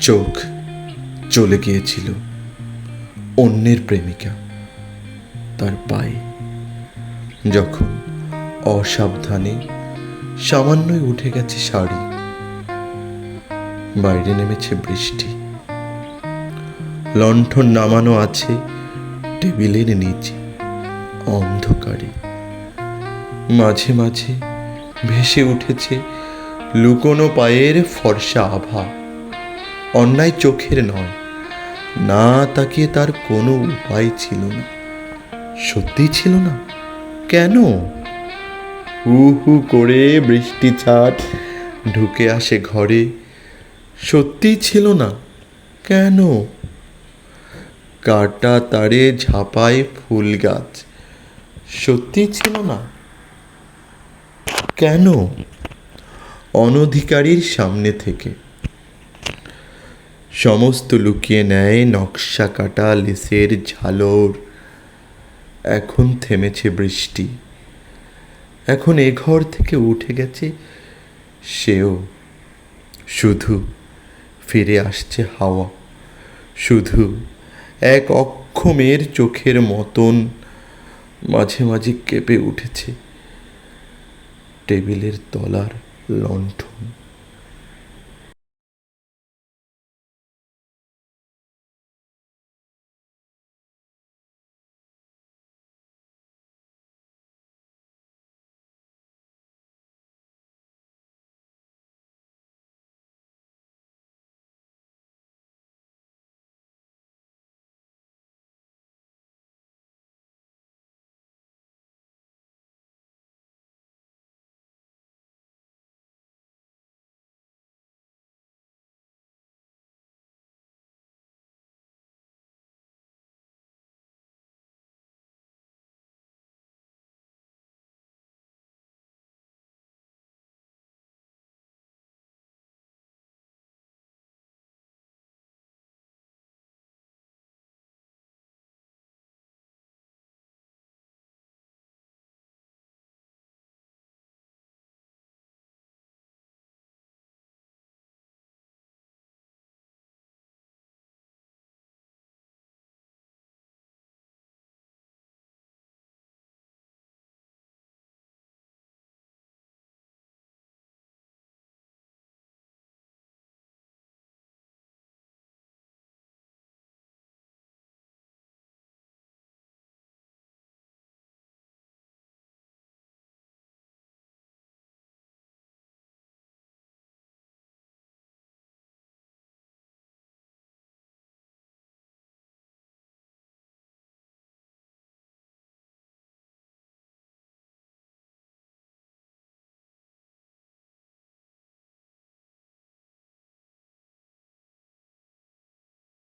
চোখ চলে গিয়েছিল। অন্যের প্রেমিকা তার পায়ে। যখন অসাবধানে সামান্যই উঠে গেছে শাড়ি, বাইরে নেমেছে বৃষ্টি। লণ্ঠন নামানো আছে টেবিলের নিচে, অন্ধকারে। মাঝে মাঝে ভেসে উঠেছে লুকোনো পায়ের ফর্সা আভা। অন্যায় চোখের নয়। না তাকিয়ে তার কোনো উপায় ছিল না। সত্যি ছিল না? কেন? হু হু করে বৃষ্টি ছাট ঢুকে আসে ঘরে। সত্যি ছিল না? কেন? কাটা তারে ঝাপায় ফুল গাছ। সত্যি ছিল না? কেন? অনধিকারীর সামনে থেকে। সমস্ত লুকিয়ে নেয় নকশা কাটা লেসের ঝালর। এখন থেমেছে বৃষ্টি। এখন এ ঘর থেকে উঠে গেছে সেও। শুধু ফিরে আসছে হাওয়া। শুধু এক অক্ষমের চোখের মতন মাঝে মাঝে কেঁপে উঠেছে। টেবিলের তলার লণ্ঠন।